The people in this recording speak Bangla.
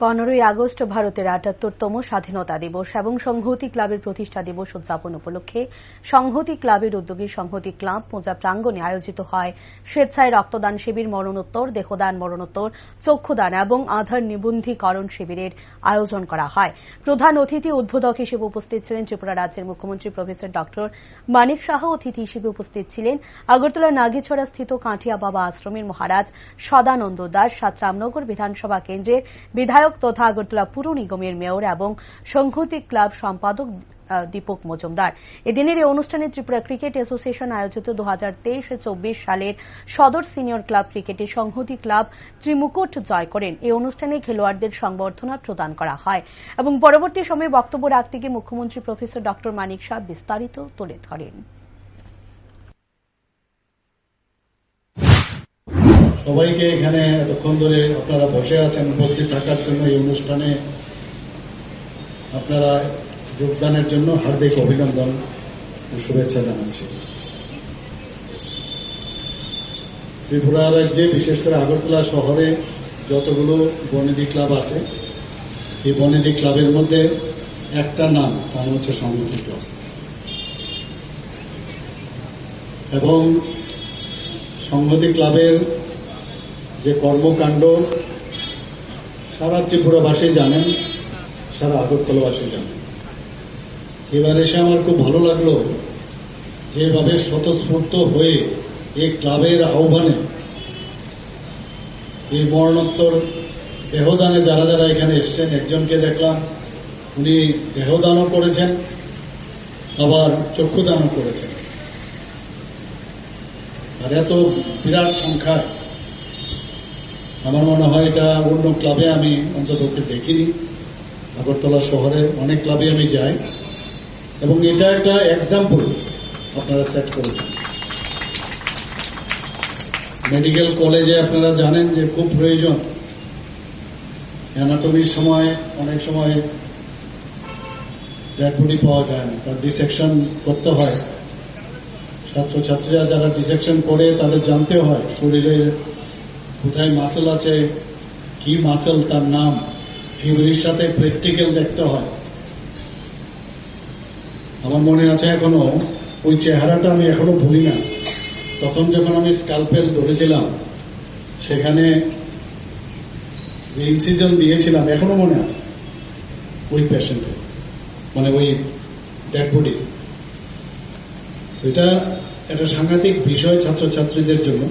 পনেরোই আগস্ট ভারতের আটাত্তরতম স্বাধীনতা দিবস এবং সংহতি ক্লাবের প্রতিষ্ঠা দিবস উদযাপন উপলক্ষে সংহতি ক্লাবের উদ্যোগে সংহতি ক্লাব মোজা প্রাঙ্গণে আয়োজিত হয় স্বেচ্ছায় রক্তদান শিবির, মরণোত্তর, দেহদান, মরণোত্তর, চক্ষুদান এবং আধার নিবন্ধীকরণ শিবিরের আয়োজন করা হয়। প্রধান অতিথি উদ্বোধক হিসেবে উপস্থিত ছিলেন ত্রিপুরা রাজ্যের মুখ্যমন্ত্রী প্রফেসর ডক্টর মানিক শাহ অতিথি হিসেবে উপস্থিত ছিলেন আগরতলার নাগিছড়া স্থিত কাঁটিয়া বাবা আশ্রমের মহারাজ সদানন্দ দাস, সাতরামনগর বিধানসভা কেন্দ্রের বিধায়ক তথা আগরতলা পুর নিগমের মেয়র এবং সংহতি ক্লাব সম্পাদক দীপক মজুমদার। এদিনের এই অনুষ্ঠানে ত্রিপুরা ক্রিকেট অ্যাসোসিয়েশন আয়োজিত দু হাজার সালের সদর সিনিয়র ক্লাব ক্রিকেটে সংহতি ক্লাব ত্রিমুকুট জয় করেন। এই অনুষ্ঠানে খেলোয়াড়দের সংবর্ধনা প্রদান করা হয় এবং পরবর্তী সময়ে বক্তব্য রাখতে গিয়ে মুখ্যমন্ত্রী প্রফেসর ড মানিক শাহ বিস্তারিত তুলে ধরেন। সবাইকে এখানে এতক্ষণ ধরে আপনারা বসে আছেন, উপস্থিত থাকার জন্য এই অনুষ্ঠানে আপনারা যোগদানের জন্য হার্দিক অভিনন্দন ও শুভেচ্ছা জানাচ্ছি। ত্রিপুরা রাজ্যে, বিশেষ করে আগরতলা শহরে যতগুলো বনেদি ক্লাব আছে, এই বনেদি ক্লাবের মধ্যে একটা নাম, তার হচ্ছে সংহতি ক্লাব। এবং সংহতি ক্লাবের যে কর্মকাণ্ড সারা ত্রিপুরাবাসী জানেন, সারা আগরতলাবাসী জানেন। এবার এসে আমার খুব ভালো লাগল যেভাবে স্বতঃস্ফূর্ত হয়ে এই ক্লাবের আহ্বানে এই মরণোত্তর দেহদানে যারা যারা এখানে এসছেন, একজনকে দেখলাম, উনি দেহদানও করেছেন, আবার চক্ষুদানও করেছেন। আর এত বিরাট সংখ্যায় আমার মনে হয় এটা অন্য ক্লাবে আমি অন্তত দেখিনি। আগরতলা শহরে অনেক ক্লাবে আমি যাই। এবং এটা একটা এক্সাম্পল আপনারা সেট করেছেন মেডিকেল কলেজে আপনারা জানেন যে খুব প্রয়োজন। অ্যানাটমির সময় অনেক সময় ডেড বডি পাওয়া যায় না, তার ডিসেকশন করতে হয়। ছাত্রছাত্রীরা যারা ডিসেকশন করে তাদের জানতে হয়, শরীরের কোথায় মাসেল আছে, কি মাসেল তার নাম থিওরির সাথে প্র্যাকটিক্যাল দেখতে হয়। আমার মনে আছে এখনও, ওই চেহারাটা আমি এখনও ভুলি না। তখন যখন আমি স্কালপেল ধরেছিলাম, সেখানে ইনসিজন দিয়েছিলাম, এখনও মনে আছে? ওই পেশেন্টের মানে ওই ডেড এটা একটা সাংঘাতিক বিষয় ছাত্রছাত্রীদের জন্য।